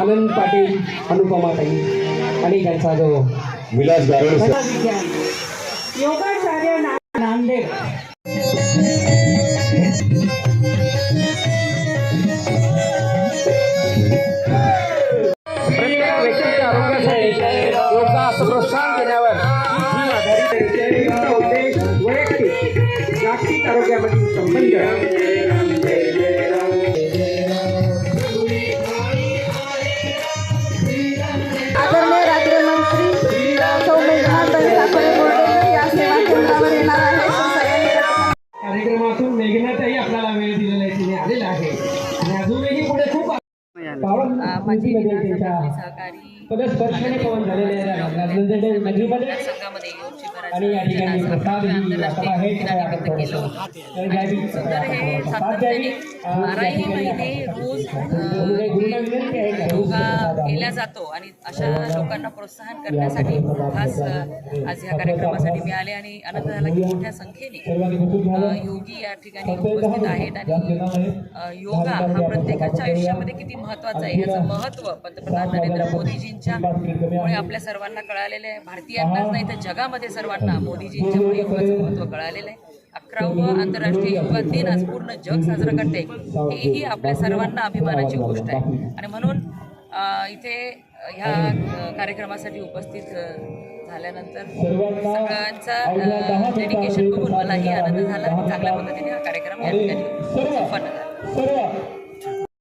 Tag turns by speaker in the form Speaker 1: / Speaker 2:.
Speaker 1: आनंद पाटील अनुपमाताई आणि त्यांचा जो
Speaker 2: विलास
Speaker 3: योगाचार्य नांदेड.
Speaker 1: प्रत्येक प्रोत्साहन देण्यावर वैयक्तिक जागतिक आरोग्यामधील संबंध. कार्यक्रमातून मेघनाताई आपल्याला वेळ दिलेला आहे तिने आलेला आहे. आणि अजूनही पुढे खूप
Speaker 4: माझे
Speaker 1: मध्ये पवन झालेले आहे नगरीमध्ये आणि या ठिकाणी प्रसाद
Speaker 4: बाराही महिने रोज
Speaker 1: की
Speaker 4: योगा केला जातो आणि अशा लोकांना प्रोत्साहन करण्यासाठी खास आज या कार्यक्रमासाठी मी आले आणि आनंद झाला की मोठ्या संख्येने. योगी या ठिकाणी उपस्थित आहेत आणि योगा हा प्रत्येकाच्या आयुष्यामध्ये किती महत्त्वाचा आहे याचं महत्त्व पंतप्रधान नरेंद्र मोदीजींच्या मुळे आपल्या सर्वांना कळालेलं आहे. भारतीयांनाच नाही तर जगामध्ये सर्वांना मोदीजींच्यामुळे योगाचं महत्त्व कळालेलं आहे. अकरावं आंतरराष्ट्रीय योगा दिन आज पूर्ण जग साजरं करते. ही आपल्या सर्वांना अभिमानाची गोष्ट आहे. आणि म्हणून इथे ह्या कार्यक्रमासाठी उपस्थित झाल्यानंतर सगळ्यांचा डेडिकेशन बघून मलाही आनंद झाला. चांगल्या पद्धतीने हा कार्यक्रम या ठिकाणी संपन्न झाला.